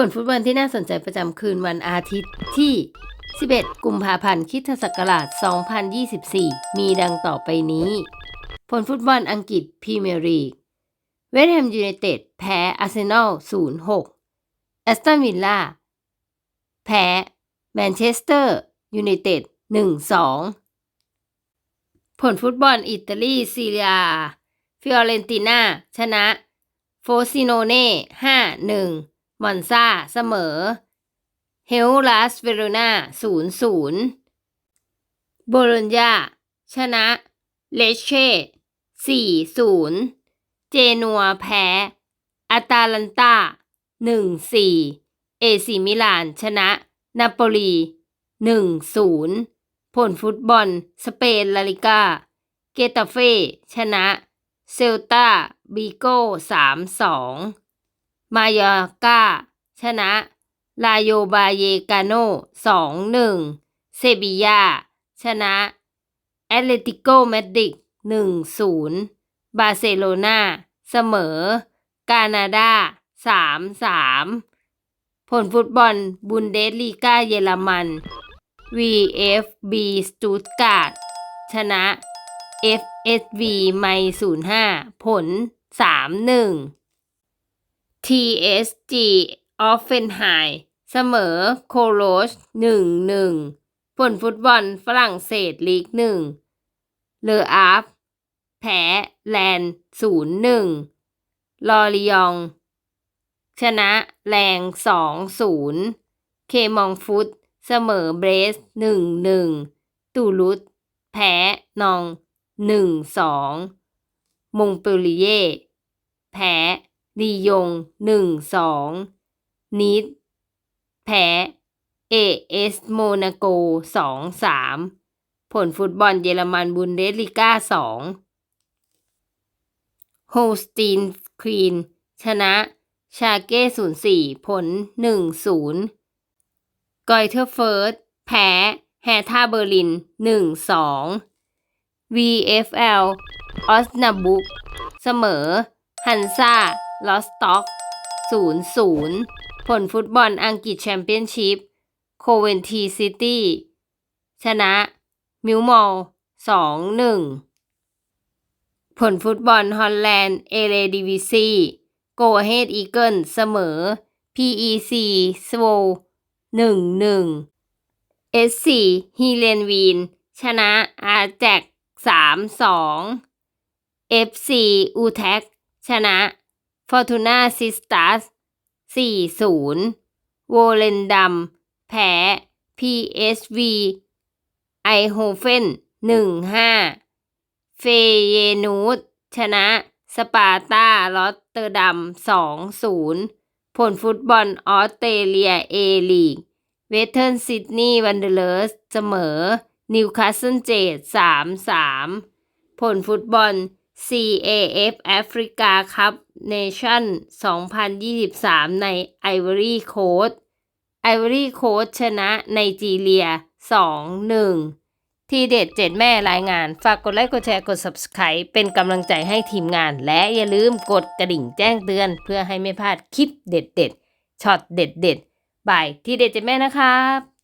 ผลฟุตบอลที่น่าสนใจประจำคืนวันอาทิตย์ที่ 11 กุมภาพันธ์คริดศักราช 2024 มีดังต่อไปนี้ ผลฟุตบอลอังกฤษพรีเมียร์ลีก เวสต์แฮมยูไนเต็ดแพ้อาร์เซนอล 0-6 แอสตันวิลล่า แพ้แมนเชสเตอร์ยูไนเต็ด 1-2 ผลฟุตบอลอิตาลีซีเรียฟิออเรนติน่า ชนะ โฟซิโนเน่ 5-1 มอนซาเสมอ เฮลลาสเวโรนา0-0โบโลญญาชนะ เลเช่4-0เจนัวแพ้อาตาลันตา1-4เอซิมิลานชนะ นาโปลี1-0ผลฟุตบอล สเปนลาลิกา เกตาเฟ่ชนะ เซลตาบิโก้3-2ม มายอกาชนะลาโยบาเยกาโน2-1เซบียาชนะแอตเลติโกมาดริด1-0บาร์เซโลนาเสมอ กานาดา3-3ผลฟุตบอลบุนเดสลีกาเยอรมัน VFB สตูตการ์ดชนะ FSV ไม05 ผล 3-1 TSG ออฟเฟนไฮเสมอโคโรช1-1ผลฟุตบอลฝรั่งเศสลีก1เลออาฟแพ้แลนด์0-1ลอริยอง ชนะแรง2-0เคมองฟุต เสมอเบรส1-1ตูลุสแพ้นอง1-2มงเปลีเย่แพ้ ลียง1-2นีดแพ้ AS โมนาโก2-3ผลฟุตบอลเยอรมันบุนเดสลิก้า2โฮสตีนควีนชนะชาเก้04ผล1-0กอยเทอร์เฟิร์สแพ้แฮท่าเบอร์ลิน1-2 VFL ออสนาบุก เสมอ ฮันซา ลอสต็อก0-0 ผลฟุตบอลอังกฤษแชมเปี้ยนชิพโคเวนทีซิตี้ชนะ มิวมอล2-1 ผลฟุตบอลฮอลแลนด์เอเลดิวิซีโกเฮดอีเกิลเสมอ PEC สโว1-1 SC ฮีเลนวีน ชนะอาแจก3-2 FC อูแท็กชนะ ฟอร์ตูนาซิสตัส4-0โวเลนดัมแพ้ PSV ไอโฮเฟน1-5 เฟเยนูดชนะสปาร์ตาลอตเตอร์ดัม2-0 ผลฟุตบอลออสเตรเลียเอลีก เวสเทิร์นซิดนีย์วันเดอร์เลสเสมอ นิวคาสเซิลเจด3-3 ผลฟุตบอล CAF แอฟริกาคัพเนชั่น 2023 ในไอวอรี่โคสต์ไอวอรี่โคสต์ชนะไนจีเรีย 2-1 ทีเด็ดเจ็ดแม่รายงาน ฝากกดไลค์ กดแชร์ กด Subscribe เป็นกำลังใจให้ทีมงาน และอย่าลืมกดกระดิ่งแจ้งเตือน เพื่อให้ไม่พลาดคลิปเด็ดๆช็อตเด็ดๆบ่ายทีเด็ดเจ็ดแม่นะครับ